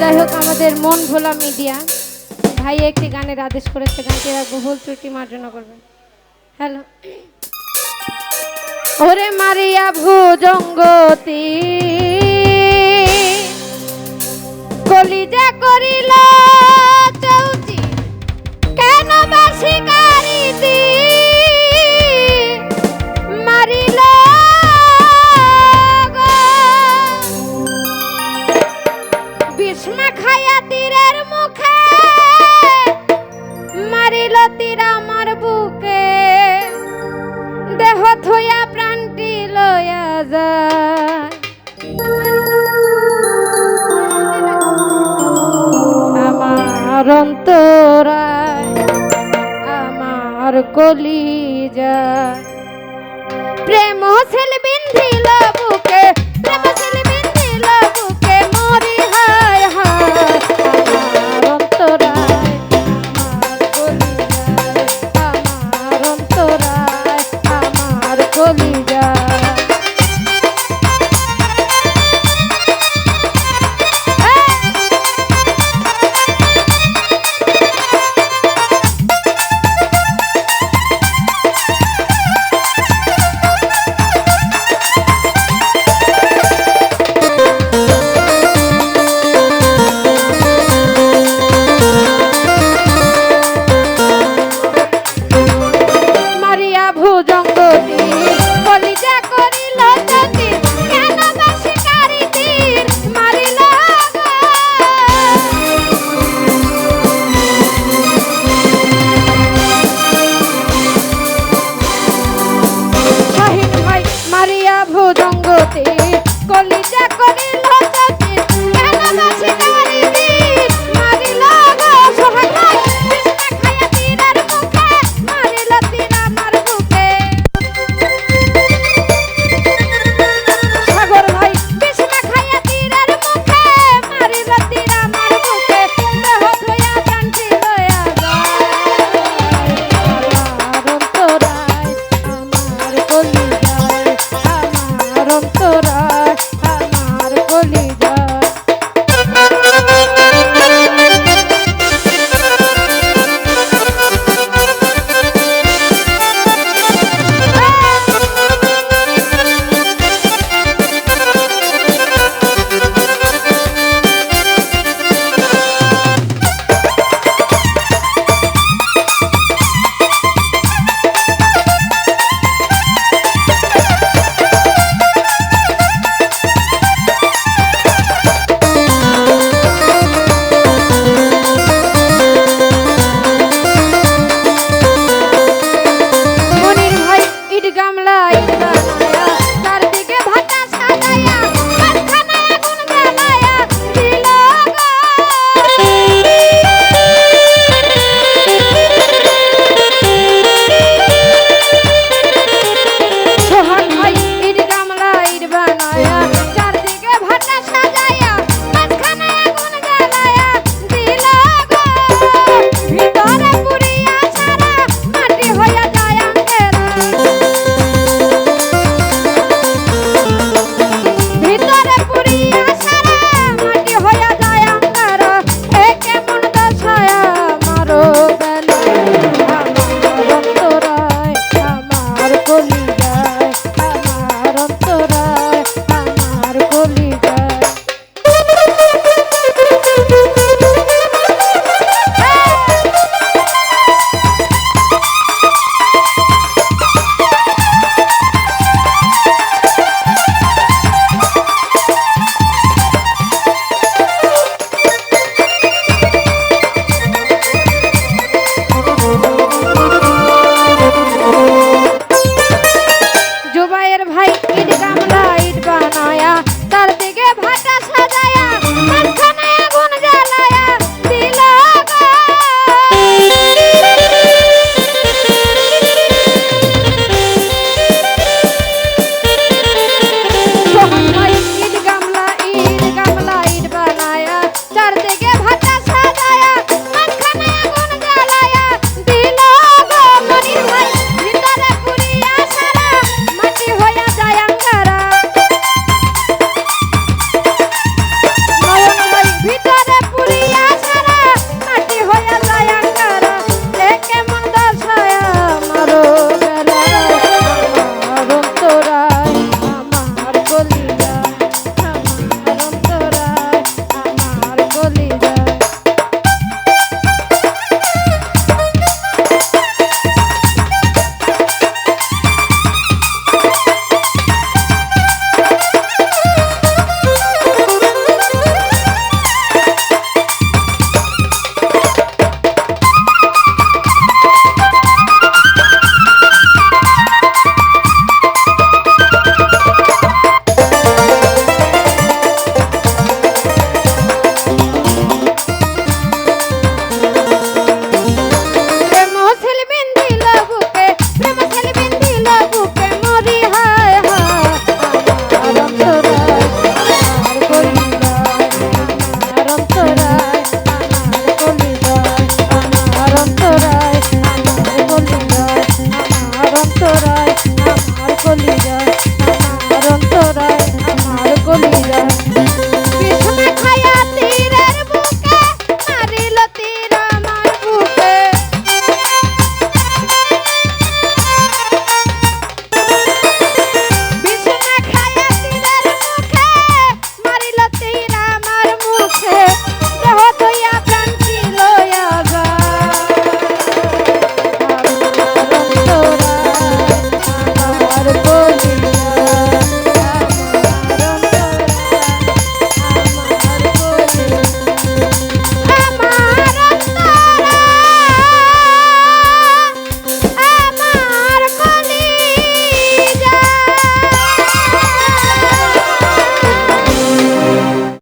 যাই হোক আমাদের মন ভোলা মিডিয়া। ভাই একটি গানের আদেশ করেছে, গানটি রাখব ভুল ত্রুটি মার্জনা করবেন হ্যালো ওরে মারিয়া ভুজঙ্গতি দেহ প্রাণটি লয়া যায়। আমার অন্তরায় আমার কলি প্রেম ছেলে বিন্ধিল বুকে প্রেম ছেলে